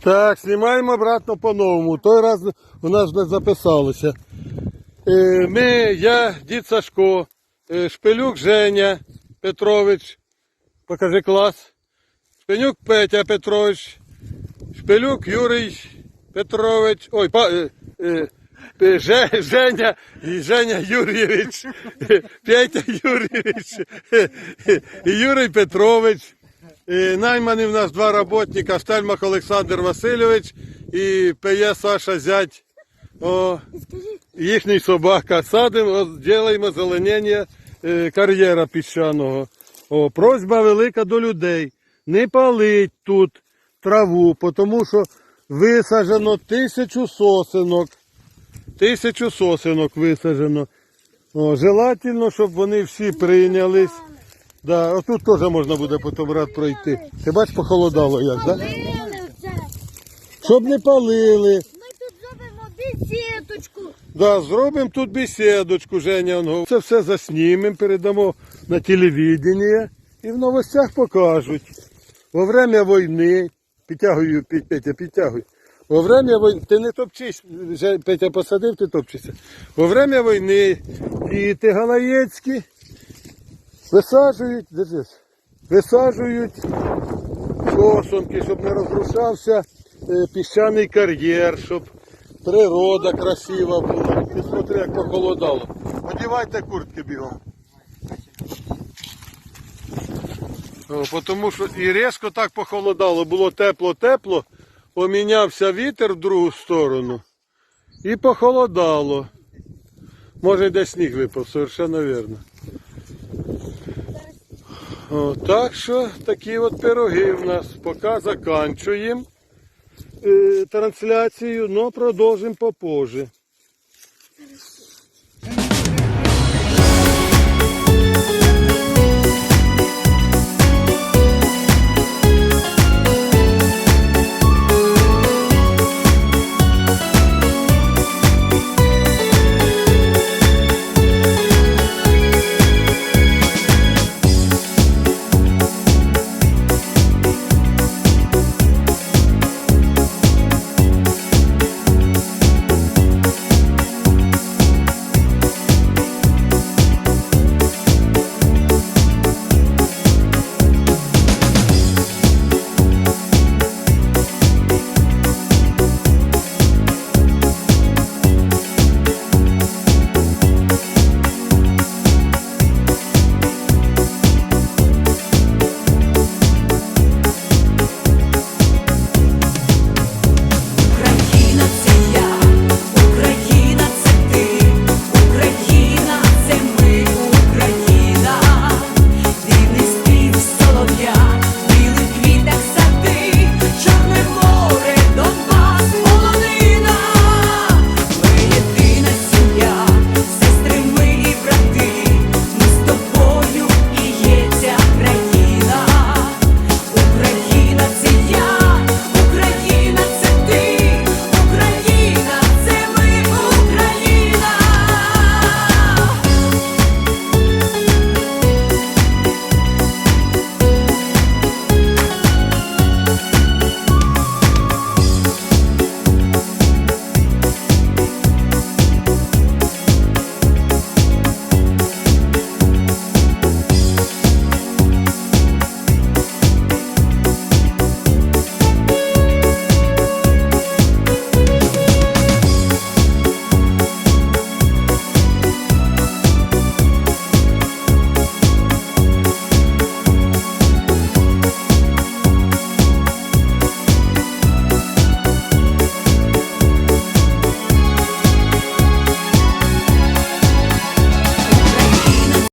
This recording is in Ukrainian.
Так, знімаємо обратно по-новому. Той раз у нас не записалося. Е, Ми, я, дід Сашко, е, Шпилюк Женя Петрович. Покажи клас. Шпилюк Петя Петрович. Шпилюк Юрій Петрович. Ой, па, е, Женя Женя Юрійович. Петя Юрійович. Юрій Петрович. Наймані в нас два роботника, Стельмах Олександр Васильович і ПЄ Саша Зять. О, їхній собака. Садимо, о, ділаємо зеленення е, кар'єра піщаного. О, просьба велика до людей. Не палить тут траву, тому що висаджено тисячу сосенок. Тисячу сосенок висаджено. О, желательно, щоб вони всі прийнялись. Да, отут теж можна буде потім рад пройти. Ти бач, похолодало як, да? Палили це. Щоб не палили. Ми тут зробимо бесідочку. Да, зробимо тут бесідочку, Женя. он. Це все заснімемо, передамо на телевідення і в новостях покажуть. Во время війни, підтягую, Пі- Петя, підтягуй. Во время війни, ти не топчись, Петя посадив, ти топчешся. Во время війни діти Галаєцькі висаджують, держись, висаджують сосонки, щоб не розрушався е, піщаний кар'єр, щоб природа красива була. Ти смотри, як похолодало. Одівайте куртки бігом. О, тому що і різко так похолодало, було тепло-тепло, помінявся вітер в другу сторону і похолодало. Може десь сніг випав, совершенно вірно. О, так що такі от пироги в нас. Поки заканчуємо е, трансляцію, але продовжимо попозже.